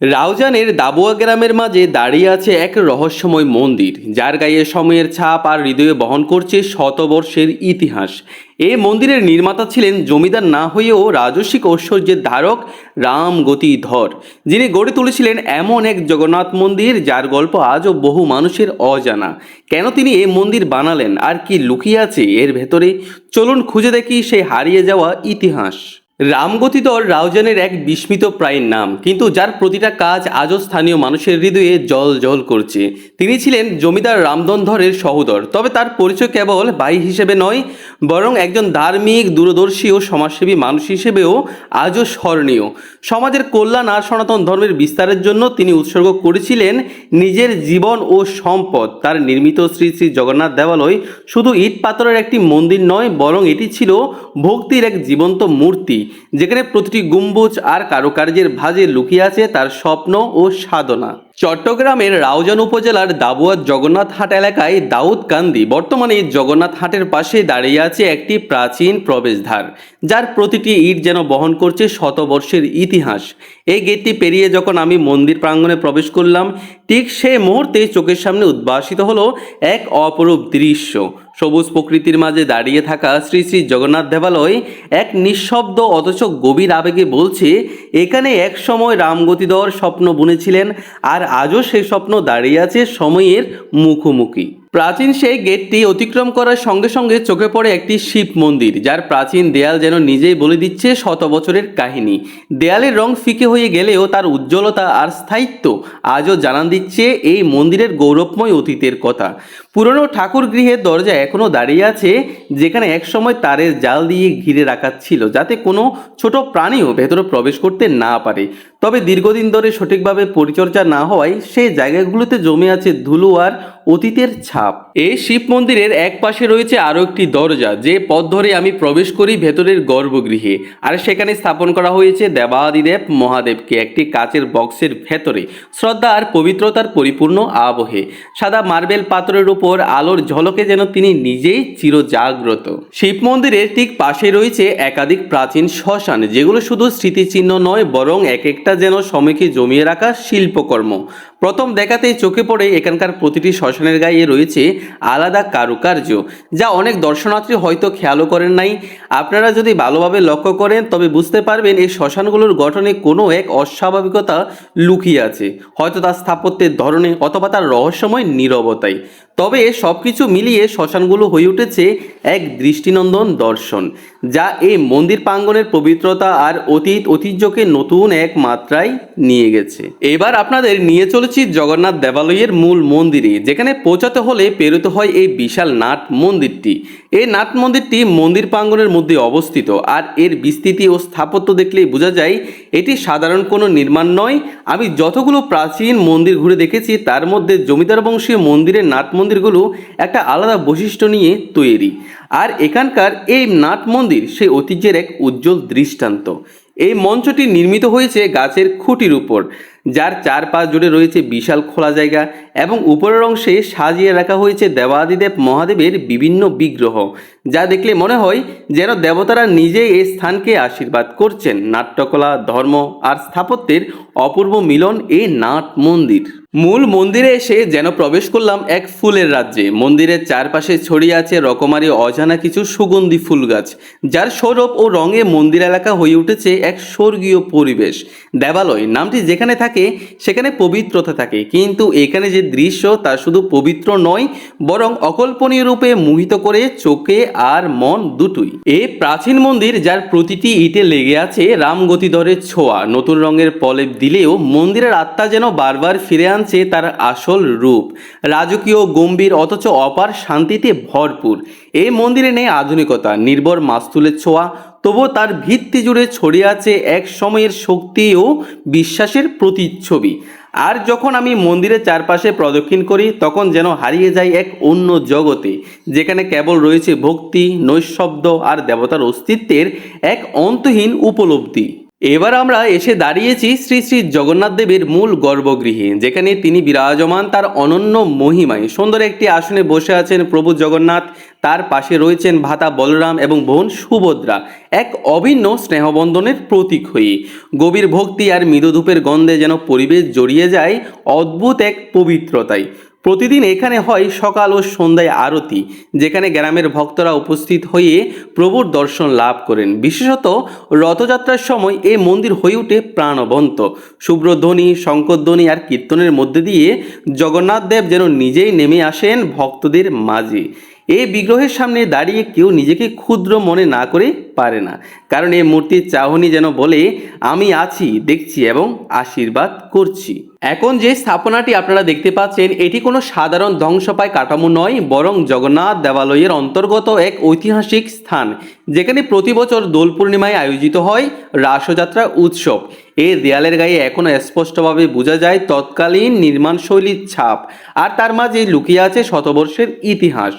রাউজানের দাবুয়া গ্রামের মাঝে দাঁড়িয়ে আছে এক রহস্যময় মন্দির, যার গায়ে সময়ের ছাপ আর হৃদয়ে বহন করছে শতবর্ষের ইতিহাস। এই মন্দিরের নির্মাতা ছিলেন জমিদার না হয়েও রাজস্বিক ঐশ্বর্যের ধারক রাম গতিধর, যিনি গড়ে তুলেছিলেন এমন এক জগন্নাথ মন্দির যার গল্প আজও বহু মানুষের অজানা। কেন তিনি এই মন্দির বানালেন আর কি লুকিয়ে আছে, এর ভেতরে চলুন খুঁজে দেখি সেই হারিয়ে যাওয়া ইতিহাস। রামগতিধর রাউজানের এক বিস্মিত প্রায় নাম। কিন্তু যার প্রতিটা কাজ আজও স্থানীয় মানুষের হৃদয়ে জল জল করছে। তিনি ছিলেন জমিদার রামদনধরের সহোদর। তবে তার পরিচয় কেবল ভাই হিসেবে নয়, বরং একজন ধার্মিক, দূরদর্শী ও সমাজসেবী মানুষ হিসেবেও আজও স্মরণীয়। সমাজের কল্যাণ আর সনাতন ধর্মের বিস্তারের জন্য তিনি উৎসর্গ করেছিলেন নিজের জীবন ও সম্পদ। তার নির্মিত শ্রী শ্রী জগন্নাথ দেবালয় শুধু ইট পাথরের একটি মন্দির নয়, বরং এটি ছিল ভক্তির এক জীবন্ত মূর্তি। যেখানে প্রতিটি গম্বুজ আর কারুকার্যের ভাজে লুকিয়ে আছে তার স্বপ্ন ও সাধনা। চট্টগ্রামের রাউজান উপজেলার দাবুয়া জগন্নাথ হাট এলাকায় দাউদ কান্দি বর্তমানে জগন্নাথ হাটের পাশে দাঁড়িয়ে আছে একটি প্রাচীন প্রবেশদ্বার, যার প্রতিটি ইট যেন বহন করছে শতবর্ষের ইতিহাস। এই গেটটি পেরিয়ে যখন আমি মন্দির প্রাঙ্গণে প্রবেশ করলাম, ঠিক সেই মুহূর্তে চোখের সামনে উদ্ভাসিত হলো এক অপরূপ দৃশ্য। সবুজ প্রকৃতির মাঝে দাঁড়িয়ে থাকা শ্রী শ্রী জগন্নাথ দেবালয় এক নিঃশব্দ অথচ গভীর আবেগে বলছে, এখানে এক সময় রামগতিধর স্বপ্ন বুনেছিলেন, আর আজও সেই স্বপ্ন দাঁড়িয়ে আছে সময়ের মুখোমুখি। প্রাচীন সেই গেটটি অতিক্রম করার সঙ্গে সঙ্গে চোখে পড়ে একটি শিব মন্দির, যার প্রাচীন দেয়াল যেন নিজেই বলে দিচ্ছে শত বছরের কাহিনী। দেয়ালের রং ফিকে হয়ে গেলেও তার উজ্জ্বলতা আর স্থায়িত্ব আজও জানান দিচ্ছে এই মন্দিরের গৌরবময় অতীতের কথা। পুরনো ঠাকুর গৃহের দরজা এখনও দাঁড়িয়ে আছে, যেখানে একসময় তারের জাল দিয়ে ঘিরে রাখা ছিল, যাতে কোনো ছোট প্রাণীও ভেতরে প্রবেশ করতে না পারে। তবে দীর্ঘদিন ধরে সঠিকভাবে পরিচর্যা না হওয়ায় সেই জায়গাগুলোতে জমে আছে ধুলো আর অতীতের ছাপ। এই শিব মন্দিরের এক পাশে রয়েছে আরও একটি দরজা, যে পথ ধরে আমি প্রবেশ করি ভেতরের গর্ভগৃহে। আর সেখানে স্থাপন করা হয়েছে দেবাদিদেব মহাদেবকে, একটি কাচের বক্সের ভেতরে। শ্রদ্ধা আর পবিত্রতার পরিপূর্ণ আবহে। সাদা মার্বেল পাত্রের উপর আলোর ঝলকে যেন তিনি নিজেই চিরজাগ্রত। শিব মন্দিরের ঠিক পাশে রয়েছে একাধিক প্রাচীন শ্মশান, যেগুলো শুধু স্মৃতিচিহ্ন নয়, বরং এক একটা যেন সময়কে জমিয়ে রাখা শিল্পকর্ম। প্রথম দেখাতেই চোখে পড়ে এখানকার প্রতিটি শ্মশানের গায়ে রয়েছে আলাদা কারুকার্য, যা অনেক দর্শনার্থী হয়তো খেয়ালও করেন নাই। আপনারা যদি ভালোভাবে লক্ষ্য করেন, তবে বুঝতে পারবেন এই শ্মশানগুলোর গঠনে কোনো এক অস্বাভাবিকতা লুকিয়ে আছে, হয়তো তার স্থাপত্যের ধরনে অথবা তার রহস্যময় নীরবতায়। তবে সব কিছু মিলিয়ে শ্মশানগুলো হয়ে উঠেছে এক দৃষ্টিনন্দন দর্শন, যা এই মন্দির প্রাঙ্গণের পবিত্রতা আর অতীত ঐতিহ্যকে নতুন এক মাত্রায় নিয়ে গেছে। এবার আপনাদের নিয়ে চলেছি জগন্নাথ দেবালয়ের মূল মন্দিরে, যেখানে পৌঁছাতে হলে পেরোতে হয় এই বিশাল নাট মন্দিরটি। এই নাট মন্দিরটি মন্দির প্রাঙ্গণের মধ্যে অবস্থিত, আর এর বিস্তৃতি ও স্থাপত্য দেখলেই বোঝা যায়, এটি সাধারণ কোনো নির্মাণ নয়। আমি যতগুলো প্রাচীন মন্দির ঘুরে দেখেছি, তার মধ্যে জমিদার বংশীয় মন্দিরের নাট মন্দিরগুলো একটা আলাদা বৈশিষ্ট্য নিয়ে তৈরি। আর এখানকার এই নাট মন্দির সেই ঐতিহ্যের এক উজ্জ্বল দৃষ্টান্ত। এই মঞ্চটি নির্মিত হয়েছে গাছের খুঁটির উপর, যার চারপাশ জুড়ে রয়েছে বিশাল খোলা জায়গা এবং উপরের অংশে সাজিয়ে রাখা হয়েছে দেবাদিদেব মহাদেবের বিভিন্ন বিগ্রহ, যা দেখলে মনে হয় যেন দেবতারা নিজেই এই স্থানকে আশীর্বাদ করছেন। নাট্যকলা, ধর্ম আর স্থাপত্যের অপূর্ব মিলন এই নাট মন্দির। মূল মন্দিরে এসে যেন প্রবেশ করলাম এক ফুলের রাজ্যে। মন্দিরের চারপাশে ছড়িয়ে আছে রকমারি অজানা কিছু সুগন্ধি ফুল গাছ যার সৌরভ ও রঙে মন্দির এলাকা হয়ে উঠেছে এক স্বর্গীয় পরিবেশ। দেবালয়, নামটি যেখানে থাকে, সেখানে পবিত্রতা থাকে। কিন্তু এখানে যে দৃশ্য, তা শুধু পবিত্র নয়, বরং অকল্পনীয় রূপে মোহিত করে চোখে আর মন দুটোই। এ প্রাচীন মন্দির, যার প্রতিটি ইটে লেগে আছে রামগতিধরের ছোঁয়া। নতুন রঙের পলেপ দিলেও মন্দিরের আত্মা যেন বারবার ফিরে আনছে তার আসল রূপ। রাজকীয় গম্ভীর অথচ অপার শান্তিতে ভরপুর। এই মন্দিরে নেই আধুনিকতা নির্ভর মাস্তুলের ছোঁয়া। তবুও তার ভিত্তি জুড়ে ছড়িয়ে আছে এক সময়ের শক্তি ও বিশ্বাসের প্রতিচ্ছবি। আর যখন আমি মন্দিরের চারপাশে প্রদক্ষিণ করি, তখন যেন হারিয়ে যায় এক অন্য জগতে, যেখানে কেবল রয়েছে ভক্তি, নৈশব্দ আর দেবতার অস্তিত্বের এক অন্তহীন উপলব্ধি। এবার আমরা এসে দাঁড়িয়েছি শ্রী শ্রী জগন্নাথ দেবের মূল গর্ভগৃহে, যেখানে তিনি বিরাজমান তার অনন্য মহিমায়। সুন্দর একটি আসনে বসে আছেন প্রভু জগন্নাথ, তার পাশে রয়েছেন ভাতা বলরাম এবং বোন সুভদ্রা, এক অভিন্ন স্নেহবন্ধনের প্রতীক হয়ে। গভীর ভক্তি আর মৃদুধূপের গন্ধে যেন পরিবেশ জড়িয়ে যায় অদ্ভুত এক পবিত্রতায়। প্রতিদিন এখানে হয় সকাল ও সন্ধ্যায় আরতি, যেখানে গ্রামের ভক্তরা উপস্থিত হয়ে প্রভুর দর্শন লাভ করেন। বিশেষত রথযাত্রার সময় এই মন্দির হয়ে ওঠে প্রাণবন্ত। শুভ্রধ্বনি শঙ্করধ্বনি আর কীর্তনের মধ্যে দিয়ে জগন্নাথ দেব যেন নিজেই নেমে আসেন ভক্তদের মাঝে। এই বিগ্রহের সামনে দাঁড়িয়ে কেউ নিজেকে ক্ষুদ্র মনে না করে পারে না, কারণ এই মূর্তির চাহনি যেন বলে, আমি আছি, দেখছি এবং আশীর্বাদ করছি। এখন যে স্থাপনাটি আপনারা দেখতে পাচ্ছেন, এটি কোনো সাধারণ ধ্বংসপায় কাঠামো নয়, বরং জগন্নাথ দেবালয়ের অন্তর্গত এক ঐতিহাসিক স্থান, যেখানে প্রতি বছর দোল পূর্ণিমায় আয়োজিত হয় রাসযাত্রা উৎসব। এই দেয়ালের গায়ে এখনও স্পষ্টভাবে বোঝা যায় তৎকালীন নির্মাণশৈলীর ছাপ, আর তার মাঝে লুকিয়ে আছে শতবর্ষের ইতিহাস।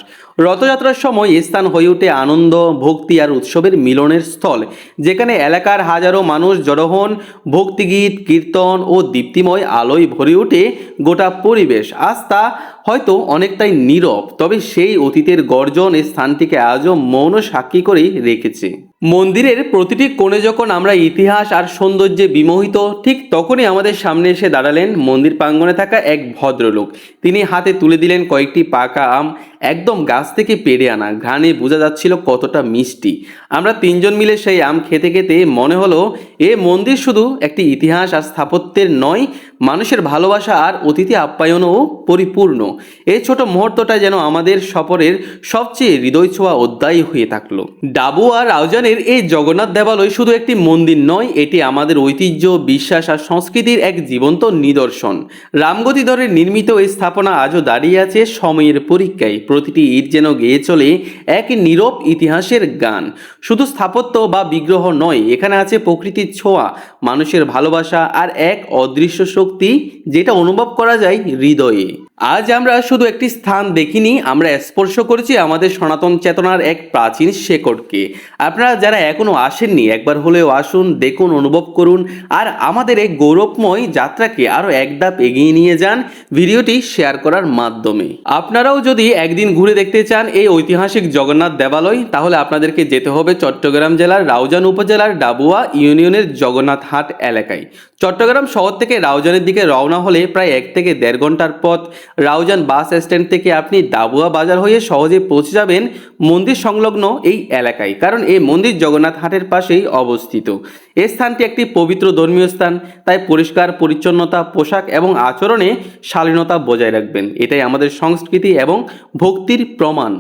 রথযাত্রার সময় স্থান হয়ে ওঠে আনন্দ, ভক্তি আর উৎসবের মিলনের স্থল, যেখানে এলাকার হাজারো মানুষ জড়ো হন, ভক্তিগীত, কীর্তন ও দীপ্তিময় আলোয় ভরে ওঠে গোটা পরিবেশ। আজ তা হয়তো অনেকটাই নীরব, তবে সেই অতীতের গর্জন স্থানটিকে আজও মৌন সাক্ষী করেই রেখেছে। মন্দিরের প্রতিটি কোণে যখন আমরা ইতিহাস আর সৌন্দর্যে বিমোহিত, ঠিক তখনই আমাদের সামনে এসে দাঁড়ালেন মন্দির প্রাঙ্গণে থাকা এক ভদ্রলোক। তিনি হাতে তুলে দিলেন কয়েকটি পাকা আম, একদম গাছ থেকে পেরে আনা। ঘ্রাণে বোঝা যাচ্ছিল কতটা মিষ্টি। আমরা তিনজন মিলে সেই আম খেতে খেতে মনে হলো, এ মন্দির শুধু একটি ইতিহাস আর স্থাপত্যের নয়, মানুষের ভালোবাসা আর অতিথি আপ্যায়নও পরিপূর্ণ। এই ছোট মুহূর্তটা যেন আমাদের সফরের সবচেয়ে হৃদয় ছোঁয়া অধ্যায় হয়ে থাকল। ডাবু আর রাউজানের এই জগন্নাথ দেবালয় শুধু একটি মন্দির নয়, এটি আমাদের ঐতিহ্য, বিশ্বাস আর সংস্কৃতির এক জীবন্ত নিদর্শন। রামগতি ধরে নির্মিত এই স্থাপনা আজও দাঁড়িয়ে আছে সময়ের পরীক্ষায়। প্রতিটি ইট যেন গেয়ে চলে এক নীরব ইতিহাসের গান। শুধু স্থাপত্য বা বিগ্রহ নয়, এখানে আছে প্রকৃতির ছোঁয়া, মানুষের ভালোবাসা আর এক অদৃশ্য শক্তি, যেটা অনুভব করা যায় হৃদয়ে। আজ আমরা শুধু একটি স্থান দেখিনি, আমরা স্পর্শ করেছি আমাদের সনাতন চেতনার এক প্রাচীন শেকড়কে। আপনারা যারা এখনও আসেননি, একবার হলেও আসুন, দেখুন, অনুভব করুন। আর আমাদের এই গৌরবময় যাত্রাকে আরও এক ধাপ এগিয়ে নিয়ে যান ভিডিওটি শেয়ার করার মাধ্যমে। আপনারাও যদি একদিন ঘুরে দেখতে চান এই ঐতিহাসিক জগন্নাথ দেবালয়, তাহলে আপনাদেরকে যেতে হবে চট্টগ্রাম জেলার রাউজান উপজেলার ডাবুয়া ইউনিয়নের জগন্নাথ হাট এলাকায়। চট্টগ্রাম শহর থেকে রাউজানের দিকে রওনা হলে প্রায় এক থেকে দেড় ঘণ্টার পথ। রাউজান বাস স্ট্যান্ড থেকে আপনি ডাবুয়া বাজার হয়ে সহজে পৌঁছে যাবেন মন্দির সংলগ্ন এই এলাকায়। কারণ এই মন্দির জগন্নাথ হাটের পাশেই অবস্থিত। এ স্থানটি একটি পবিত্র ধর্মীয় স্থান, তাই পরিষ্কার, পরিচ্ছন্নতা, পোশাক এবং আচরণে শালীনতা বজায় রাখবেন। এটাই আমাদের সংস্কৃতি এবং ভক্তির প্রমাণ।